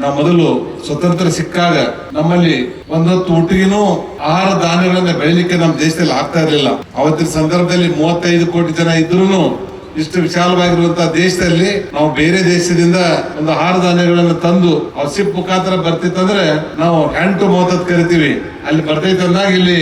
ನಾವು ಮೊದಲು ಸ್ವತಂತ್ರ ಸಿಕ್ಕಾಗ ನಮ್ಮಲ್ಲಿ ಒಂದೊತ್ತು ಊಟಿಗೆನೂ ಆಹಾರ ಧಾನ್ಯಗಳನ್ನ ಬೆಳಿಲಿಕ್ಕೆ ನಮ್ಮ ದೇಶದಲ್ಲಿ ಆಗ್ತಾ ಇರಲಿಲ್ಲ. ಅವತ್ತಿನ ಸಂದರ್ಭದಲ್ಲಿ ಮೂವತ್ತೈದು ಕೋಟಿ ಜನ ಇದ್ರು ಇಷ್ಟು ವಿಶಾಲವಾಗಿರುವಂತಹ ದೇಶದಲ್ಲಿ ನಾವು ಬೇರೆ ದೇಶದಿಂದ ಒಂದು ಆಹಾರ ಧಾನ್ಯಗಳನ್ನು ತಂದು ಅವ್ರ ಸಿಪ್ ಮುಖಾಂತರ ಬರ್ತಿತ್ತಂದ್ರೆ ನಾವು ಹ್ಯಾಂಡ್ ಟು ಮೌತ್ ಕರಿತೀವಿ. ಅಲ್ಲಿ ಬರ್ತೈತೆ ಅಂದಾಗ ಇಲ್ಲಿ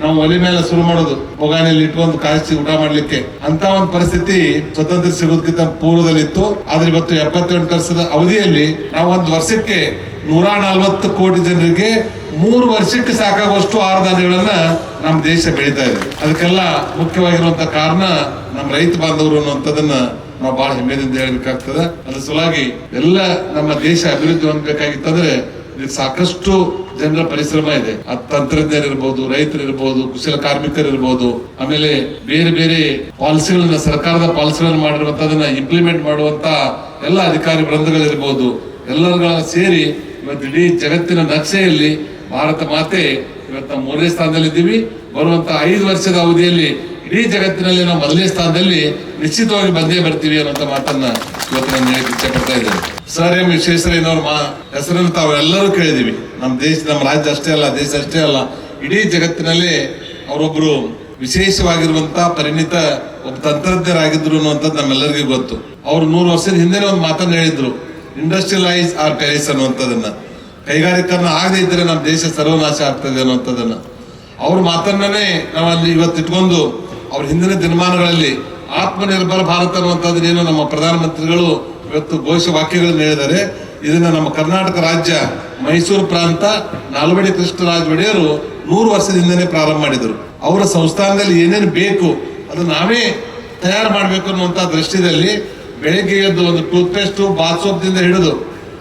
ನಾವು ಒಲೆ ಮೇಲೆ ಶುರು ಮಾಡೋದು. ಹೊಗಾನೆಯಲ್ಲಿ ಇಟ್ಕೊಂಡು ಕಾಯಿಸಿ ಊಟ ಮಾಡ್ಲಿಕ್ಕೆ. ಅಂತ ಒಂದು ಪರಿಸ್ಥಿತಿ ಸ್ವತಂತ್ರ ಸಿಗೋದಕ್ಕಿಂತ ಪೂರ್ವದಲ್ಲಿತ್ತು. ಆದ್ರೆ ಇವತ್ತು ಎಪ್ಪತ್ತೆಂಟು ವರ್ಷದ ಅವಧಿಯಲ್ಲಿ ನಾವು ಒಂದು ವರ್ಷಕ್ಕೆ ನೂರ ನಲವತ್ತು ಕೋಟಿ ಜನರಿಗೆ ಮೂರು ವರ್ಷಕ್ಕೆ ಸಾಕಾಗುವಷ್ಟು ಆಹಾರ ಧಾನ್ಯಗಳನ್ನ ನಮ್ಮ ದೇಶ ಬೆಳೀತಾ ಇದೆ. ಅದಕ್ಕೆಲ್ಲ ಮುಖ್ಯವಾಗಿರುವಂತ ಕಾರಣ ನಮ್ಮ ರೈತ ಬಾಂಧವರು ಅನ್ನುವಂಥದ್ದನ್ನ ನಾವು ಬಹಳ ಹೆಮ್ಮೆಯಿಂದ ಹೇಳಬೇಕಾಗ್ತದೆ ಅದ್ರ ಸಲುವಾಗಿ ಎಲ್ಲ ನಮ್ಮ ದೇಶ ಅಭಿವೃದ್ಧಿ ಹೊಂದಬೇಕಾಗಿತ್ತಂದ್ರೆ ಇದಕ್ಕೆ ಸಾಕಷ್ಟು ಜನರ ಪರಿಶ್ರಮ ಇದೆ. ತಂತ್ರಜ್ಞರು ಇರ್ಬೋದು ರೈತರು ಇರ್ಬೋದು ಕುಶಲ ಕಾರ್ಮಿಕರು ಇರ್ಬೋದು ಆಮೇಲೆ ಬೇರೆ ಬೇರೆ ಪಾಲಿಸಿಗಳನ್ನ, ಸರ್ಕಾರದ ಪಾಲಿಸಿಗಳನ್ನ ಮಾಡಿರುವಂತದನ್ನ ಇಂಪ್ಲಿಮೆಂಟ್ ಮಾಡುವಂತ ಎಲ್ಲ ಅಧಿಕಾರಿ ವೃಂದಗಳಿರ್ಬೋದು. ಎಲ್ಲರುಗಳ ಸೇರಿ ಇವತ್ತು ಇಡೀ ಜಗತ್ತಿನ ನಕ್ಷೆಯಲ್ಲಿ ಭಾರತ ಮಾತೆ ಇವತ್ತು ಮೂರನೇ ಸ್ಥಾನದಲ್ಲಿದ್ದೀವಿ. ಬರುವಂತ ಐದು ವರ್ಷದ ಅವಧಿಯಲ್ಲಿ ಇಡೀ ಜಗತ್ತಿನಲ್ಲಿ ನಾವು ಮೊದಲನೇ ಸ್ಥಾನದಲ್ಲಿ ನಿಶ್ಚಿತವಾಗಿ ಬಂದೇ ಬರ್ತೀವಿ ಅನ್ನೋಂಥ ಮಾತನ್ನ ಇವತ್ತು ನಾನು ಹೇಳಕ್ಕೆ ಇಚ್ಛೆ ಇದ್ದೇನೆ. ಸರ್ ಎಂ ವಿಶ್ವೇಶ್ವರಯ್ಯನವ್ರ ಮಾ ಹೆಸರನ್ನು ತಾವೆಲ್ಲರೂ ಕೇಳಿದೀವಿ. ನಮ್ಮ ದೇಶ, ನಮ್ಮ ರಾಜ್ಯ ಅಷ್ಟೇ ಅಲ್ಲ, ದೇಶ ಅಷ್ಟೇ ಅಲ್ಲ. ಇಡೀ ಜಗತ್ತಿನಲ್ಲಿ ಅವರೊಬ್ಬರು ವಿಶೇಷವಾಗಿರುವಂತಹ ಪರಿಣಿತ ಒಬ್ಬ ತಂತ್ರಜ್ಞರಾಗಿದ್ರು ಅನ್ನುವಂಥದ್ದು ನಮ್ಮೆಲ್ಲರಿಗೂ ಗೊತ್ತು. ಅವರು ನೂರು ವರ್ಷದ ಹಿಂದೆ ಒಂದು ಮಾತನ್ನು ಹೇಳಿದ್ರು. ಇಂಡಸ್ಟ್ರಿಯಲೈಸ್ ಆರ್ ಟೆರಿಸ್ ಅನ್ನುವಂಥದ್ದನ್ನ. ಕೈಗಾರಿಕರಣ ಆಗದೇ ಇದ್ರೆ ನಮ್ಮ ದೇಶ ಸರ್ವನಾಶ ಆಗ್ತದೆ ಅನ್ನುವಂಥದ್ದನ್ನ. ಅವ್ರ ಮಾತನ್ನೇ ನಾವಲ್ಲಿ ಇವತ್ತು ಇಟ್ಕೊಂಡು ಅವ್ರ ಹಿಂದಿನ ದಿನಮಾನಗಳಲ್ಲಿ ಆತ್ಮನಿರ್ಭರ ಭಾರತ ಅನ್ನುವಂಥದ್ದನ್ನೇನು ನಮ್ಮ ಪ್ರಧಾನಮಂತ್ರಿಗಳು ಇವತ್ತು ಘೋಷ ವಾಕ್ಯಗಳನ್ನು ಹೇಳಿದ್ದಾರೆ ಇದನ್ನ ನಮ್ಮ ಕರ್ನಾಟಕ ರಾಜ್ಯ ಮೈಸೂರು ಪ್ರಾಂತ ನಾಲ್ವಡಿ ಕೃಷ್ಣರಾಜ ಒಡೆಯರು ನೂರು ವರ್ಷದಿಂದನೇ ಪ್ರಾರಂಭ ಮಾಡಿದರು. ಅವರ ಸಂಸ್ಥಾನದಲ್ಲಿ ಏನೇನು ಬೇಕು ಅದು ನಾವೇ ತಯಾರು ಮಾಡಬೇಕು ಅನ್ನುವಂಥ ದೃಷ್ಟಿಯಲ್ಲಿ ಬೆಳಗ್ಗೆ ಎದ್ದು ಒಂದು ಟೂತ್ ಪೇಸ್ಟ್ ಬಾತ್ ಸೋಪ್ದಿಂದ ಹಿಡಿದು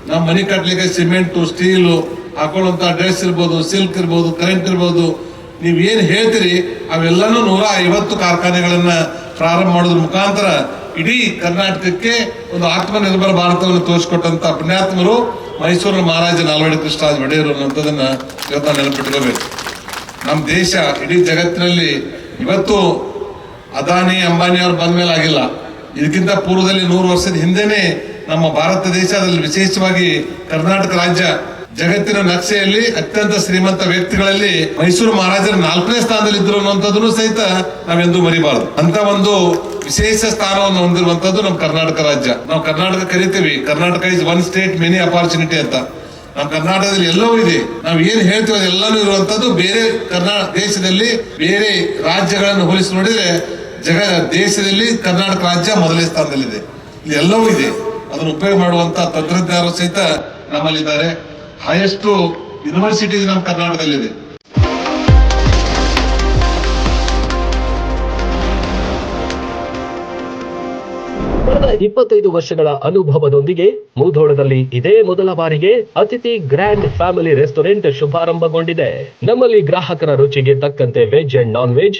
ನಮ್ಮ ಮನೆ ಕಟ್ಟಲಿಕ್ಕೆ ಸಿಮೆಂಟು, ಸ್ಟೀಲು ಹಾಕೊಳ್ಳುವಂಥ ಡ್ರೆಸ್ ಇರ್ಬೋದು, ಸಿಲ್ಕ್ ಇರ್ಬೋದು, ಕರೆಂಟ್ ಇರ್ಬೋದು, ನೀವು ಏನು ಹೇಳ್ತೀರಿ, ಅವೆಲ್ಲನೂ ನೂರ ಐವತ್ತು ಕಾರ್ಖಾನೆಗಳನ್ನು ಪ್ರಾರಂಭ ಮಾಡೋದ್ರ ಮುಖಾಂತರ ಇಡೀ ಕರ್ನಾಟಕಕ್ಕೆ ಒಂದು ಆತ್ಮನಿರ್ಭರ ಭಾರತವನ್ನು ತೋರಿಸಿಕೊಟ್ಟಂತ ಪುಣ್ಯಾತ್ಮರು ಮೈಸೂರಿನ ಮಹಾರಾಜ ನಾಲ್ವಡಿ ಕೃಷ್ಣರಾಜ ಒಡೆಯರು ಅನ್ನುವಂಥದ್ದನ್ನ ಇವತ್ತು ನೆನಪಿಟ್ಕೋಬೇಕು. ನಮ್ಮ ದೇಶ ಇಡೀ ಜಗತ್ತಿನಲ್ಲಿ ಇವತ್ತು ಅದಾನಿ, ಅಂಬಾನಿ ಅವ್ರು ಬಂದ ಮೇಲೆ ಆಗಿಲ್ಲ ಇದಕ್ಕಿಂತ ಪೂರ್ವದಲ್ಲಿ ನೂರು ವರ್ಷದ ಹಿಂದೆನೆ ನಮ್ಮ ಭಾರತ ದೇಶದಲ್ಲಿ ವಿಶೇಷವಾಗಿ ಕರ್ನಾಟಕ ರಾಜ್ಯ ಜಗತ್ತಿನ ನಕ್ಷೆಯಲ್ಲಿ ಅತ್ಯಂತ ಶ್ರೀಮಂತ ವ್ಯಕ್ತಿಗಳಲ್ಲಿ ಮೈಸೂರು ಮಹಾರಾಜರ ನಾಲ್ಕನೇ ಸ್ಥಾನದಲ್ಲಿ ಇದ್ರು ಅನ್ನುವಂಥದ್ದನ್ನು ಸಹಿತ ನಾವೆಂದೂ ಮರಿಬಾರದು. ಅಂತ ಒಂದು ವಿಶೇಷ ಸ್ಥಾನವನ್ನು ಹೊಂದಿರುವಂತದ್ದು ನಮ್ಮ ಕರ್ನಾಟಕ ರಾಜ್ಯ. ನಾವು ಕರ್ನಾಟಕ ಕರಿತೀವಿ. Karnataka is one state many opportunity ಅಂತ. ನಮ್ಮ ಕರ್ನಾಟಕದಲ್ಲಿ ಎಲ್ಲವೂ ಇದೆ. ನಾವು ಏನ್ ಹೇಳ್ತೀವಿ ಅದೆಲ್ಲನೂ ಇರುವಂತದ್ದು ಬೇರೆ ಕರ್ನಾಟಕ ದೇಶದಲ್ಲಿ ಬೇರೆ ರಾಜ್ಯಗಳನ್ನು ಹೋಲಿಸಿ ನೋಡಿದ್ರೆ ಜಗ, ದೇಶದಲ್ಲಿ ಕರ್ನಾಟಕ ರಾಜ್ಯ ಮೊದಲನೇ ಸ್ಥಾನದಲ್ಲಿದೆ. ಇಲ್ಲಿ ಎಲ್ಲವೂ ಇದೆ. ಅದನ್ನು ಉಪಯೋಗ ಮಾಡುವಂತ ತಂತ್ರಜ್ಞರು ಸಹಿತ ನಮ್ಮಲ್ಲಿದ್ದಾರೆ. ಹೈಯೆಸ್ಟ್ ಯೂನಿವರ್ಸಿಟಿ ನಮ್ಮ ಕರ್ನಾಟಕದಲ್ಲಿದೆ ಇಪ್ಪತ್ತೈದು ವರ್ಷಗಳ ಅನುಭವದೊಂದಿಗೆ ಮೂಧೋಳದಲ್ಲಿ ಇದೇ ಮೊದಲ ಬಾರಿಗೆ ಅತಿಥಿ ಗ್ರ್ಯಾಂಡ್ ಫ್ಯಾಮಿಲಿ ರೆಸ್ಟೋರೆಂಟ್ ಶುಭಾರಂಭಗೊಂಡಿದೆ. ನಮ್ಮಲ್ಲಿ ಗ್ರಾಹಕರ ರುಚಿಗೆ ತಕ್ಕಂತೆ ವೆಜ್ ಅಂಡ್ ನಾನ್ ವೆಜ್